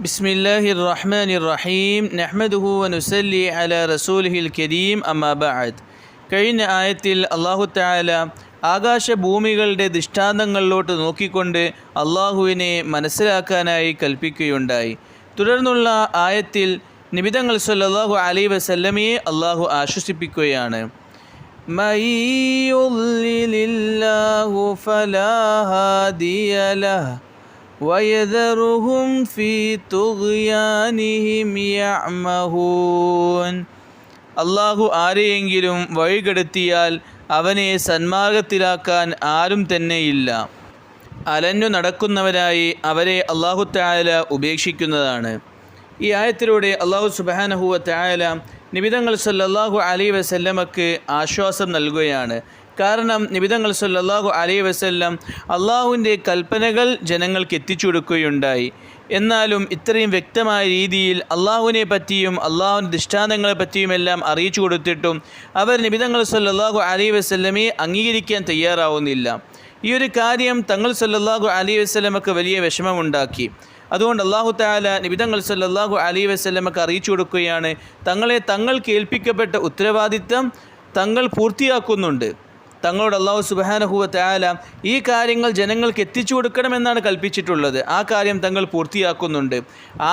بسم الله الرحمن الرحيم نحمده ونسلي على رسوله الكريم أما بعد കഴിഞ്ഞ ആയത്തിൽ അള്ളാഹു താല ആകാശഭൂമികളുടെ ദൃഷ്ടാന്തങ്ങളിലോട്ട് നോക്കിക്കൊണ്ട് അള്ളാഹുവിനെ മനസ്സിലാക്കാനായി കൽപ്പിക്കുകയുണ്ടായി തുടർന്നുള്ള ആയത്തിൽ നിബിതങ്ങൾ സല്ലല്ലാഹു അലൈ വസല്ലമയെ അള്ളാഹു ആശ്വസിപ്പിക്കുകയാണ് من يضلل الله فلا هادي له ويذرهم في طغيانهم يعمهون അള്ളാഹു ആരെയെങ്കിലും വഴികെടുത്തിയാൽ അവനെ സന്മാർഗത്തിലാക്കാൻ ആരും തന്നെയില്ല അലഞ്ഞു നടക്കുന്നവരായി അവരെ അള്ളാഹു തായാല ഉപേക്ഷിക്കുന്നതാണ് ഈ ആയത്തിലൂടെ അള്ളാഹു സുബാനഹുവ തായാല നിബിതങ്ങൾ സല്ലല്ലാഹു അലൈ വസല്ലമക്ക് ആശ്വാസം നൽകുകയാണ് കാരണം നിബിതങ്ങൾ സല്ലല്ലാഹു അലൈ വസല്ലം അള്ളാഹുവിന്റെ കൽപ്പനകൾ ജനങ്ങൾക്ക് എത്തിച്ചു കൊടുക്കുകയുണ്ടായി എന്നാലും ഇത്രയും വ്യക്തമായ രീതിയിൽ അള്ളാഹുവിനെ പറ്റിയും അള്ളാഹുവിന്റെ ദൃഷ്ടാന്തങ്ങളെ പറ്റിയുമെല്ലാം അറിയിച്ചു കൊടുത്തിട്ടും അവർ നിബിതങ്ങൾ സല്ലല്ലാഹു അലൈ വസല്ലമയെ അംഗീകരിക്കാൻ തയ്യാറാവുന്നില്ല. ഈ ഒരു കാര്യം തങ്ങൾ സല്ലാഹു അലൈ വസ്ലമക്ക് വലിയ വിഷമമുണ്ടാക്കി. അതുകൊണ്ട് അള്ളാഹു താല നിബിതങ്ങൾ സല്ലാഹു അലൈ വസ്ലമക്ക് അറിയിച്ചു കൊടുക്കുകയാണ്. തങ്ങളെ തങ്ങൾക്ക് ഏൽപ്പിക്കപ്പെട്ട ഉത്തരവാദിത്തം തങ്ങൾ പൂർത്തിയാക്കുന്നുണ്ട്. തങ്ങളോട് അള്ളാഹു സുബാനഹുവ താല ഈ കാര്യങ്ങൾ ജനങ്ങൾക്ക് എത്തിച്ചു കൊടുക്കണമെന്നാണ് കൽപ്പിച്ചിട്ടുള്ളത്. ആ കാര്യം തങ്ങൾ പൂർത്തിയാക്കുന്നുണ്ട്.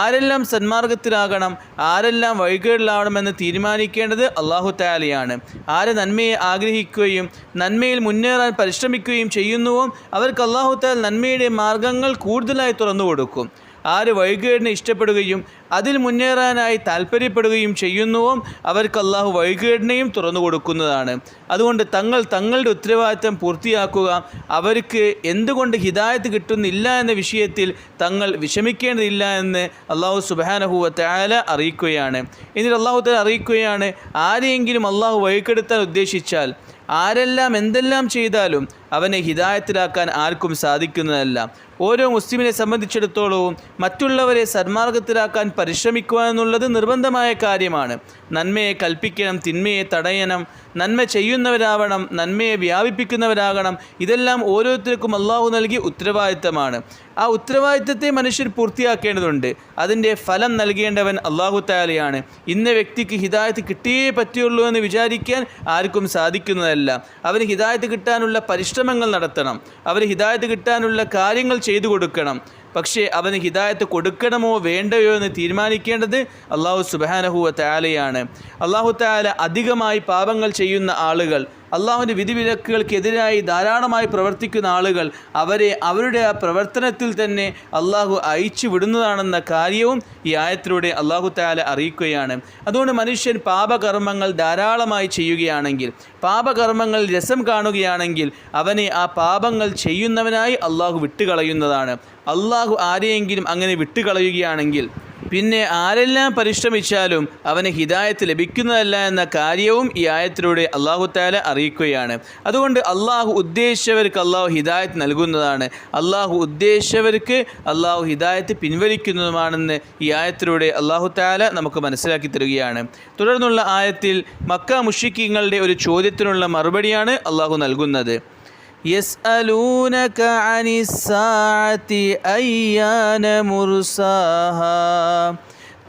ആരെല്ലാം സന്മാർഗത്തിലാകണം ആരെല്ലാം വഴികേടിലാവണമെന്ന് തീരുമാനിക്കേണ്ടത് അള്ളാഹു താലയാണ് ആരെ നന്മയെ ആഗ്രഹിക്കുകയും നന്മയിൽ മുന്നേറാൻ പരിശ്രമിക്കുകയും ചെയ്യുന്നുവോ അവർക്ക് അള്ളാഹു താൽ നന്മയുടെ മാർഗങ്ങൾ കൂടുതലായി തുറന്നു കൊടുക്കും ആര് വഴികേടിനെ ഇഷ്ടപ്പെടുകയും അതിൽ മുന്നേറാനായി താല്പര്യപ്പെടുകയും ചെയ്യുന്നുവോ അവർക്ക് അള്ളാഹു വഴികേടിനെയും തുറന്നു കൊടുക്കുന്നതാണ്. അതുകൊണ്ട് തങ്ങൾ തങ്ങളുടെ ഉത്തരവാദിത്തം പൂർത്തിയാക്കുക. അവർക്ക് എന്തുകൊണ്ട് ഹിദായത്ത് കിട്ടുന്നില്ല എന്ന വിഷയത്തിൽ തങ്ങൾ വിഷമിക്കേണ്ടതില്ല എന്ന് അള്ളാഹു സുബാനഹുവ താല അറിയിക്കുകയാണ്. എന്നിട്ട് അള്ളാഹു തല അറിയിക്കുകയാണ് ആരെയെങ്കിലും അള്ളാഹു വഴിക്കെടുത്താൻ ഉദ്ദേശിച്ചാൽ ആരെല്ലാം എന്തെല്ലാം ചെയ്താലും അവനെ ഹിതായത്തിലാക്കാൻ ആർക്കും സാധിക്കുന്നതല്ല. ഓരോ മുസ്ലിമിനെ സംബന്ധിച്ചിടത്തോളവും മറ്റുള്ളവരെ സന്മാർഗത്തിലാക്കാൻ പരിശ്രമിക്കുക എന്നുള്ളത് നിർബന്ധമായ കാര്യമാണ്. നന്മയെ കൽപ്പിക്കണം തിന്മയെ തടയണം നന്മ ചെയ്യുന്നവരാവണം നന്മയെ വ്യാപിപ്പിക്കുന്നവരാകണം ഇതെല്ലാം ഓരോരുത്തർക്കും അള്ളാഹു നൽകിയ ഉത്തരവാദിത്തമാണ്. ആ ഉത്തരവാദിത്തത്തെ മനുഷ്യർ പൂർത്തിയാക്കേണ്ടതുണ്ട്. അതിന്റെ ഫലം നൽകേണ്ടവൻ അള്ളാഹു താലയാണ് ഇന്ന വ്യക്തിക്ക് ഹിതായത്ത് കിട്ടിയേ പറ്റുള്ളൂ എന്ന് വിചാരിക്കാൻ ആർക്കും സാധിക്കുന്നതല്ല. അവന് ഹിതായത്ത് കിട്ടാനുള്ള പരിശ്രമങ്ങൾ നടത്തണം. അവർ ഹിദായത്ത് കിട്ടാനുള്ള കാര്യങ്ങൾ ചെയ്തു കൊടുക്കണം. പക്ഷേ അവന് ഹിദായത്ത് കൊടുക്കണമോ വേണ്ടയോ എന്ന് തീരുമാനിക്കേണ്ടത് അള്ളാഹു സുബാനഹുവ താലയാണ് അള്ളാഹു താല അധികമായി പാപങ്ങൾ ചെയ്യുന്ന ആളുകൾ അള്ളാഹുവിന്റെ വിധിവിലക്കുകൾക്കെതിരായി ധാരാളമായി പ്രവർത്തിക്കുന്ന ആളുകൾ അവരെ അവരുടെ ആ പ്രവർത്തനത്തിൽ തന്നെ അള്ളാഹു അയച്ചു വിടുന്നതാണെന്ന കാര്യവും ഈ ആയത്തിലൂടെ അള്ളാഹു താല അറിയിക്കുകയാണ്. അതുകൊണ്ട് മനുഷ്യൻ പാപകർമ്മങ്ങൾ ധാരാളമായി ചെയ്യുകയാണെങ്കിൽ പാപകർമ്മങ്ങൾ രസം കാണുകയാണെങ്കിൽ അവനെ ആ പാപങ്ങൾ ചെയ്യുന്നവനായി അള്ളാഹു വിട്ടുകളയുന്നതാണ്. അള്ളാഹു ആരെയെങ്കിലും അങ്ങനെ വിട്ടുകളയുകയാണെങ്കിൽ പിന്നെ ആരെല്ലാം പരിശ്രമിച്ചാലും അവന് ഹിദായത്ത് ലഭിക്കുന്നതല്ല എന്ന കാര്യവും ഈ ആയത്തിലൂടെ അള്ളാഹു താല അറിയിക്കുകയാണ്. അതുകൊണ്ട് അള്ളാഹു ഉദ്ദേശിച്ചവർക്ക് അള്ളാഹു ഹിദായത്ത് നൽകുന്നതാണ്. അള്ളാഹു ഉദ്ദേശിച്ചവർക്ക് അള്ളാഹു ഹിദായത്ത് പിൻവലിക്കുന്നതുമാണെന്ന് ഈ ആയത്തിലൂടെ അള്ളാഹു താല നമുക്ക് മനസ്സിലാക്കി തരികയാണ്. തുടർന്നുള്ള ആയത്തിൽ മക്ക മുഷിക്കിങ്ങളുടെ ഒരു ചോദ്യത്തിനുള്ള മറുപടിയാണ് അള്ളാഹു നൽകുന്നത്. يسألونك عن الساعة أيان مرساها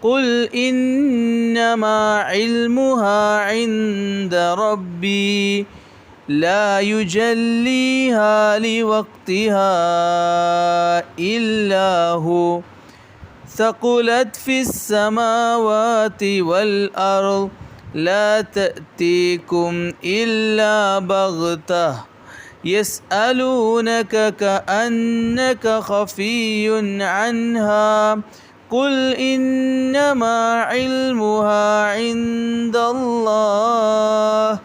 قل إنما علمها عند ربي لا يجليها لوقتها إلا هو ثقلت في السماوات والأرض لا تأتيكم إلا بغتة يسألونك كأنك خفي عنها قل إنما علمها عند الله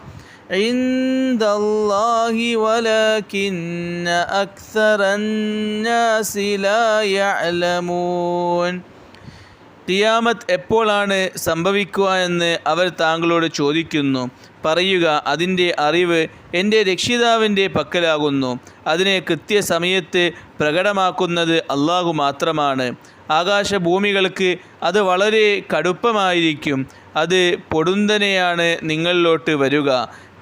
عند الله ولكن أكثر الناس لا يعلمون ഖിയാമത്ത് എപ്പോഴാണ് സംഭവിക്കുക എന്ന് അവർ താങ്കളോട് ചോദിക്കുന്നു പറയുക അതിന്റെ അറിവ് എന്റെ രക്ഷിതാവിന്റെ പക്കലാകുന്നു. അതിനെ കൃത്യസമയത്ത് പ്രകടമാക്കുന്നത് അള്ളാഹു മാത്രമാണ്. ആകാശഭൂമികൾക്ക് അത് വളരെ കടുപ്പമായിരിക്കും. അത് പൊടുന്തനെയാണ് നിങ്ങളിലോട്ട് വരിക.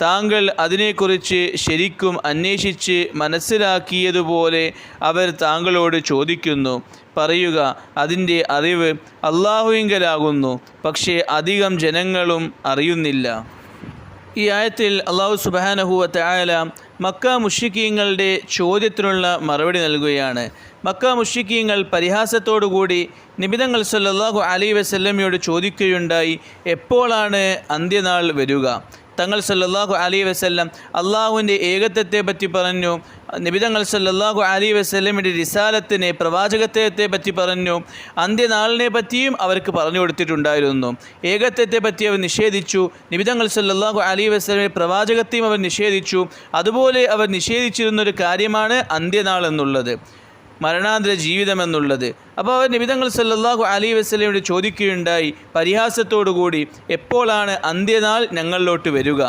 താങ്കൾ അതിനെക്കുറിച്ച് ശരിക്കും അന്വേഷിച്ച് മനസ്സിലാക്കിയതുപോലെ അവർ താങ്കളോട് ചോദിക്കുന്നു. പറയുക അതിന്റെ അറിവ് അള്ളാഹുവിങ്കലാകുന്നു പക്ഷേ അധികം ജനങ്ങളും അറിയുന്നില്ല. ഈ ആയത്തിൽ അള്ളാഹു സുബാനഹുവത്തെ ആയാല മക്ക മുഷിക്കീങ്ങളുടെ ചോദ്യത്തിനുള്ള മറുപടി നൽകുകയാണ്. മക്ക മുഷിക്കീങ്ങൾ പരിഹാസത്തോടുകൂടി നിബിതങ്ങൾ സല്ലാഹു അലൈ വസല്ലമയോട് ചോദിക്കുകയുണ്ടായി എപ്പോഴാണ് അന്ത്യനാൾ വരിക? തങ്ങൾ സല്ലാഹു അലി വസ്ല്ലം അള്ളാഹുവിന്റെ ഏകത്വത്തെ പറ്റി പറഞ്ഞു. നിബിതങ്ങൾ സല്ലാഹു അലി വസ്ല്ലമിന്റെ റിസാലത്തിനെ പ്രവാചകത്വത്തെ പറ്റി പറഞ്ഞു. അന്ത്യനാളിനെ പറ്റിയും അവർക്ക് പറഞ്ഞു കൊടുത്തിട്ടുണ്ടായിരുന്നു. ഏകത്വത്തെ പറ്റി അവർ നിഷേധിച്ചു. നിബിതങ്ങൾ സല്ലാഹു അലി വസ്ലമിന്റെ പ്രവാചകത്തെയും അവർ നിഷേധിച്ചു. അതുപോലെ അവർ നിഷേധിച്ചിരുന്നൊരു കാര്യമാണ് അന്ത്യനാൾ എന്നുള്ളത്. മരണാന്തര ജീവിതമെന്നുള്ളത്. അപ്പോൾ അവർ നിബിതങ്ങൾ സല്ലാഹു അലി വസ്ലയോട് ചോദിക്കുകയുണ്ടായി പരിഹാസത്തോടുകൂടി എപ്പോഴാണ് അന്ത്യനാൾ ഞങ്ങളിലോട്ട് വരിക?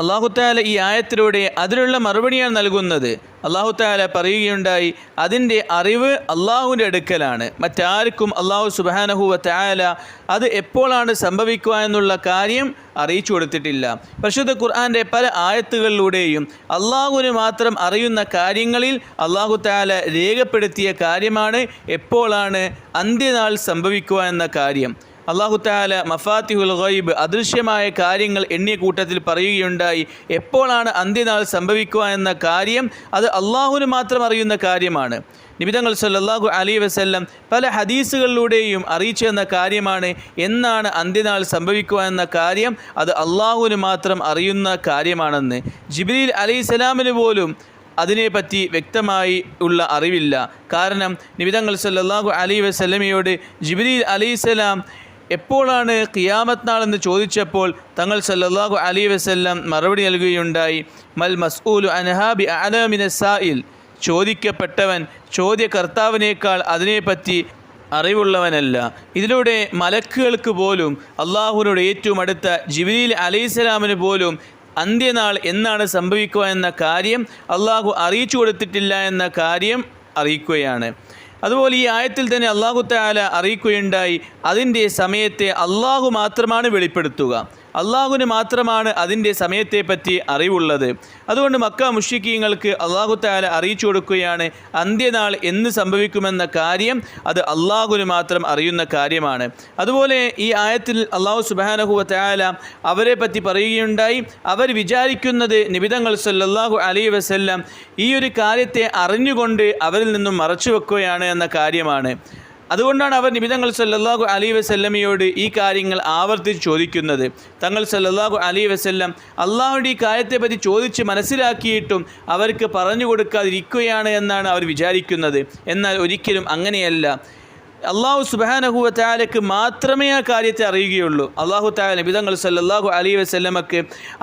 അള്ളാഹുത്താല ഈ ആയത്തിലൂടെ അതിനുള്ള മറുപടിയാണ് നൽകുന്നത്. അള്ളാഹുത്താല പറയുകയുണ്ടായി അതിന്റെ അറിവ് അള്ളാഹുവിന്റെ അടുക്കലാണ്. മറ്റാർക്കും അള്ളാഹു സുബാനഹുവ താല അത് എപ്പോഴാണ് സംഭവിക്കുക എന്നുള്ള കാര്യം അറിയിച്ചു കൊടുത്തിട്ടില്ല. പരിശുദ്ധ ഖുർആന്റെ പല ആയത്തുകളിലൂടെയും അള്ളാഹുവിന് മാത്രം അറിയുന്ന കാര്യങ്ങളിൽ അള്ളാഹു താല രേഖപ്പെടുത്തിയ കാര്യമാണ് എപ്പോഴാണ് അന്ത്യനാൾ സംഭവിക്കുക എന്ന കാര്യം. അള്ളാഹു താല മഫാത്തിഹുൽ ഗൈബ് അദൃശ്യമായ കാര്യങ്ങൾ എണ്ണിയ കൂട്ടത്തിൽ പറയുകയുണ്ടായി. എപ്പോഴാണ് അന്ത്യനാൾ സംഭവിക്കുക എന്ന കാര്യം അത് അള്ളാഹുവിന് മാത്രം അറിയുന്ന കാര്യമാണ്. നിബിതങ്ങൾ സല്ലാഹു അലി വസല്ലം പല ഹദീസുകളിലൂടെയും അറിയിച്ചു എന്ന കാര്യമാണ് എന്നാണ് അന്ത്യനാൾ സംഭവിക്കുക എന്ന കാര്യം അത് അള്ളാഹുവിന് മാത്രം അറിയുന്ന കാര്യമാണെന്ന്. ജിബിലിൽ അലി സ്വലാമിന് പോലും അതിനെപ്പറ്റി വ്യക്തമായി ഉള്ള അറിവില്ല. കാരണം നിബിതങ്ങൾ അലി അലൈ വസല്ലമയോട് ജിബ്രീൽ അലൈഹിസ്സലാം എപ്പോഴാണ് ഖിയാമത്ത് നാളെന്ന് ചോദിച്ചപ്പോൾ തങ്ങൾ സല്ലാഹു അലി വസ്ല്ലാം മറുപടി നൽകുകയുണ്ടായി മൽ മസ്ഊലു അനഹാബി അലമിന സായിൽ ചോദിക്കപ്പെട്ടവൻ ചോദ്യകർത്താവിനേക്കാൾ അതിനെപ്പറ്റി അറിവുള്ളവനല്ല. ഇതിലൂടെ മലക്കുകൾക്ക് പോലും അള്ളാഹുവിനോട് ഏറ്റവും അടുത്ത ജിബിലീൽ അലൈഹിസ്സലാമിന് പോലും അന്ത്യനാൾ എന്നാണ് സംഭവിക്കുക എന്ന കാര്യം അള്ളാഹു അറിയിച്ചു കൊടുത്തിട്ടില്ല എന്ന കാര്യം അറിയിക്കുകയാണ്. അതുപോലെ ഈ ആയത്തിൽ തന്നെ അള്ളാഹു താല അറിയിക്കുകയുണ്ടായി. അതിന്റെ സമയത്തെ അള്ളാഹു മാത്രമാണ് വെളിപ്പെടുത്തുക. അള്ളാഹുവിന് മാത്രമാണ് അതിന്റെ സമയത്തെപ്പറ്റി അറിവുള്ളത്. അതുകൊണ്ട് മക്ക മുഷിക്കീങ്ങൾക്ക് അള്ളാഹു താല അറിയിച്ചു കൊടുക്കുകയാണ്. അന്ത്യനാൾ എന്ന് സംഭവിക്കുമെന്ന കാര്യം അത് അള്ളാഹുവിന് മാത്രം അറിയുന്ന കാര്യമാണ്. അതുപോലെ ഈ ആയത്തിൽ അള്ളാഹു സുബാനഹുവ താല അവരെ പറ്റി പറയുകയുണ്ടായി. അവർ വിചാരിക്കുന്നത് നിബിതങ്ങൾ സല്ലാഹു അലൈ വസ്ല്ലാം ഈ ഒരു കാര്യത്തെ അറിഞ്ഞുകൊണ്ട് അവരിൽ നിന്നും മറച്ചു വെക്കുകയാണ് എന്ന കാര്യമാണ്. അതുകൊണ്ടാണ് അവർ നിബിതങ്ങൾ സല്ലാഹു അലി വസല്ലമയോട് ഈ കാര്യങ്ങൾ ആവർത്തിച്ച് ചോദിക്കുന്നത്. തങ്ങൾ സല്ലാഹു അലി വസല്ലം അള്ളാഹുടെ ഈ കാര്യത്തെപ്പറ്റി ചോദിച്ച് മനസ്സിലാക്കിയിട്ടും അവർക്ക് പറഞ്ഞു കൊടുക്കാതിരിക്കുകയാണ് എന്നാണ് അവർ വിചാരിക്കുന്നത്. എന്നാൽ ഒരിക്കലും അങ്ങനെയല്ല. അള്ളാഹു സുബാനഹുവ താലക്ക് മാത്രമേ ആ കാര്യത്തെ അറിയുകയുള്ളൂ. അള്ളാഹു താല നബിതങ്ങൾ സല്ലാഹു അലി വസ്ല്ലമക്ക്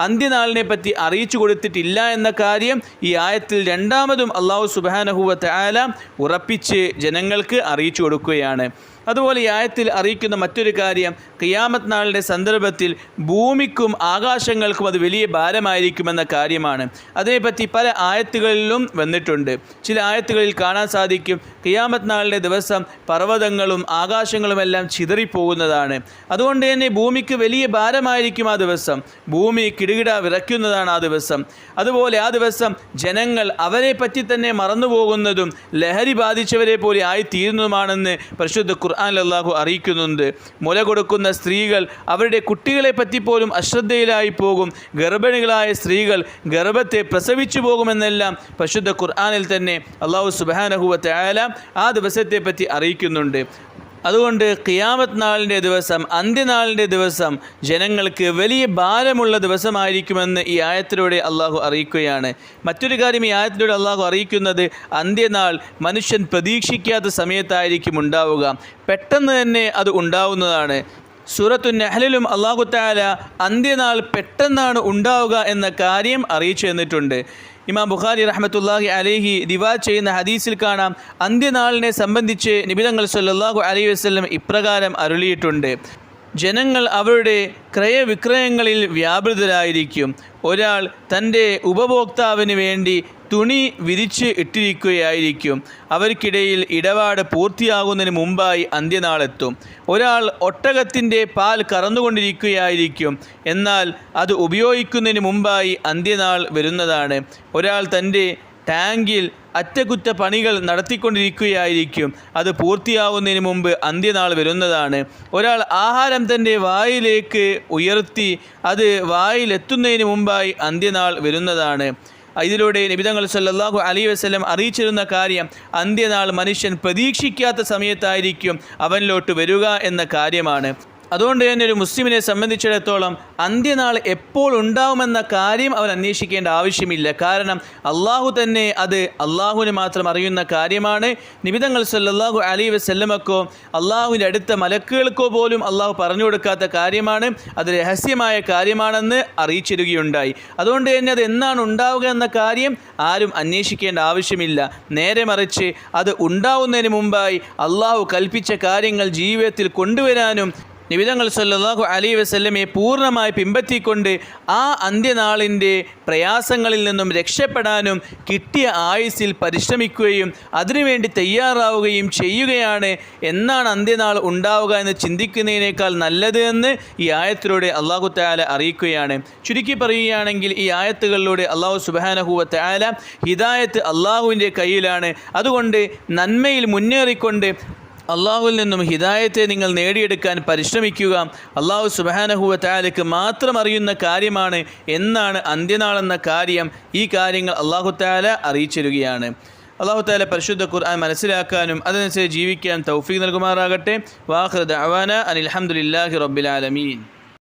അന്ത്യനാളിനെ പറ്റി അറിയിച്ചു കൊടുത്തിട്ടില്ല എന്ന കാര്യം ഈ ആയത്തിൽ രണ്ടാമതും അള്ളാഹു സുബാനഹുവ താല ഉറപ്പിച്ച് ജനങ്ങൾക്ക് അറിയിച്ചു കൊടുക്കുകയാണ്. അതുപോലെ ഈ ആയത്തിൽ അറിയിക്കുന്ന മറ്റൊരു കാര്യം ഖിയാമത്ത് നാളിന്റെ സന്ദർഭത്തിൽ ഭൂമിക്കും ആകാശങ്ങൾക്കും അത് വലിയ ഭാരമായിരിക്കുമെന്ന കാര്യമാണ്. അതിനെപ്പറ്റി പല ആയത്തുകളിലും വന്നിട്ടുണ്ട്. ചില ആയത്തുകളിൽ കാണാൻ സാധിക്കും ഖിയാമത്ത് നാളിന്റെ ദിവസം പർവതങ്ങളും ആകാശങ്ങളുമെല്ലാം ചിതറിപ്പോകുന്നതാണ്. അതുകൊണ്ട് തന്നെ ഭൂമിക്ക് വലിയ ഭാരമായിരിക്കും ആ ദിവസം. ഭൂമി കിടുകിട വിറയ്ക്കുന്നതാണ് ആ ദിവസം. അതുപോലെ ആ ദിവസം ജനങ്ങൾ അവരെ പറ്റി തന്നെ മറന്നുപോകുന്നതും ലഹരി ബാധിച്ചവരെ പോലെ ആയിത്തീരുന്നതുമാണെന്ന് പരിശുദ്ധ ഖുർആൻ അള്ളാഹു അറിയിക്കുന്നുണ്ട്. മുല കൊടുക്കുന്ന സ്ത്രീകൾ അവരുടെ കുട്ടികളെ പറ്റി പോലും അശ്രദ്ധയിലായി പോകും. ഗർഭിണികളായ സ്ത്രീകൾ ഗർഭത്തെ പ്രസവിച്ചു പോകുമെന്നെല്ലാം പരിശുദ്ധ ഖുർആാനിൽ തന്നെ അള്ളാഹു സുബാനഹുബത്തെ ആയാല ആ ദിവസത്തെപ്പറ്റി അറിയിക്കുന്നുണ്ട്. അതുകൊണ്ട് ഖിയാമത്ത് നാളിന്റെ ദിവസം അന്ത്യനാളിന്റെ ദിവസം ജനങ്ങൾക്ക് വലിയ ഭാരമുള്ള ദിവസമായിരിക്കുമെന്ന് ഈ ആയത്തിലൂടെ അള്ളാഹു അറിയിക്കുകയാണ്. മറ്റൊരു കാര്യം ഈ ആയത്തിലൂടെ അള്ളാഹു അറിയിക്കുന്നത് അന്ത്യനാൾ മനുഷ്യൻ പ്രതീക്ഷിക്കാത്ത സമയത്തായിരിക്കും ഉണ്ടാവുക. പെട്ടെന്ന് തന്നെ അത് ഉണ്ടാവുന്നതാണ്. സൂറത്തു നെഹ്ലിലും അള്ളാഹു താല അന്ത്യനാൾ പെട്ടെന്നാണ് ഉണ്ടാവുക എന്ന കാര്യം അറിയിച്ചു തന്നിട്ടുണ്ട്. ഇമാം ബുഖാരി റഹ്മത്തുല്ലാഹി അലേഹി റിവാജ് ചെയ്യുന്ന ഹദീസിൽ കാണാം. അന്ത്യനാളിനെ സംബന്ധിച്ച് നിബിതങ്ങൾ സല്ലാഹു അലൈഹി വസ്ലം ഇപ്രകാരം അരുളിയിട്ടുണ്ട്. ജനങ്ങൾ അവരുടെ ക്രയവിക്രയങ്ങളിൽ വ്യാപൃതരായിരിക്കും. ഒരാൾ തന്റെ ഉപഭോക്താവിന് വേണ്ടി തുണി വിരിച്ച് ഇട്ടിരിക്കുകയായിരിക്കും. അവർക്കിടയിൽ ഇടപാട് പൂർത്തിയാകുന്നതിന് മുമ്പായി അന്ത്യനാളെത്തും. ഒരാൾ ഒട്ടകത്തിന്റെ പാൽ കറന്നുകൊണ്ടിരിക്കുകയായിരിക്കും. എന്നാൽ അത് ഉപയോഗിക്കുന്നതിന് മുമ്പായി അന്ത്യനാൾ വരുന്നതാണ്. ഒരാൾ തന്റെ ടാങ്കിൽ അറ്റകുറ്റ പണികൾ നടത്തിക്കൊണ്ടിരിക്കുകയായിരിക്കും. അത് പൂർത്തിയാവുന്നതിന് മുമ്പ് അന്ത്യനാൾ വരുന്നതാണ്. ഒരാൾ ആഹാരം തന്റെ വായിലേക്ക് ഉയർത്തി അത് വായിലെത്തുന്നതിന് മുമ്പായി അന്ത്യനാൾ വരുന്നതാണ്. ഇതിലൂടെ നിബിതങ്ങൾ സല്ലാഹു അലി വസ്ലം അറിയിച്ചിരുന്ന കാര്യം അന്ത്യനാൾ മനുഷ്യൻ പ്രതീക്ഷിക്കാത്ത സമയത്തായിരിക്കും അവനിലോട്ട് വരിക എന്ന കാര്യമാണ്. അതുകൊണ്ട് തന്നെ ഒരു മുസ്ലിമിനെ സംബന്ധിച്ചിടത്തോളം അന്ത്യനാൾ എപ്പോൾ ഉണ്ടാവുമെന്ന കാര്യം അവൻ അന്വേഷിക്കേണ്ട ആവശ്യമില്ല. കാരണം അള്ളാഹു തന്നെ അത് അള്ളാഹുവിന് മാത്രം അറിയുന്ന കാര്യമാണ്. നിബിതങ്ങൾ സല്ലാഹു അലി വസ്ല്ലമക്കോ അള്ളാഹുവിന്റെ അടുത്ത മലക്കുകൾക്കോ പോലും അള്ളാഹു പറഞ്ഞു കൊടുക്കാത്ത കാര്യമാണ്. അത് രഹസ്യമായ കാര്യമാണെന്ന് അറിയിച്ചിരുകയുണ്ടായി അതുകൊണ്ട് തന്നെ അത് എന്നാണ് ഉണ്ടാവുക എന്ന കാര്യം ആരും അന്വേഷിക്കേണ്ട ആവശ്യമില്ല. നേരെ മറിച്ച് അത് ഉണ്ടാവുന്നതിന് മുമ്പായി അള്ളാഹു കൽപ്പിച്ച കാര്യങ്ങൾ ജീവിതത്തിൽ കൊണ്ടുവരാനും നിബിതങ്ങൾ സല്ലാഹു അലി വസല്ലമയെ പൂർണമായി പിമ്പറ്റിക്കൊണ്ട് ആ അന്ത്യനാളിന്റെ പ്രയാസങ്ങളിൽ നിന്നും രക്ഷപ്പെടാനും കിട്ടിയ ആയുസ്സിൽ പരിശ്രമിക്കുകയും അതിനുവേണ്ടി തയ്യാറാവുകയും ചെയ്യുകയാണ്. എന്നാണ് അന്ത്യനാൾ ഉണ്ടാവുക എന്ന് ചിന്തിക്കുന്നതിനേക്കാൾ നല്ലത് എന്ന് ഈ ആയത്തിലൂടെ അള്ളാഹു താല അറിയിക്കുകയാണ്. ചുരുക്കി പറയുകയാണെങ്കിൽ ഈ ആയത്തുകളിലൂടെ അള്ളാഹു സുബാനഹുവ താല ഹിദായത്ത് അള്ളാഹുവിന്റെ കയ്യിലാണ്. അതുകൊണ്ട് നന്മയിൽ മുന്നേറിക്കൊണ്ട് അള്ളാഹുവിൽ നിന്നും ഹിദായത്തെ നിങ്ങൾ നേടിയെടുക്കാൻ പരിശ്രമിക്കുക. അള്ളാഹു സുബാനഹുവ താലയ്ക്ക് മാത്രം അറിയുന്ന കാര്യമാണ് എന്നാണ് അന്ത്യനാളെന്ന കാര്യം ഈ കാര്യങ്ങൾ അള്ളാഹു താല അറിയിച്ചിരുകയാണ്. അള്ളാഹു താല പരിശുദ്ധ ഖുർആൻ മനസ്സിലാക്കാനും അതനുസരിച്ച് ജീവിക്കാൻ തൗഫീഖ് നൽകുമാറാകട്ടെ. വാഹൃദ് അവാന അനിൽഹമുല്ലാഹി റബ്ബിലാലമീൻ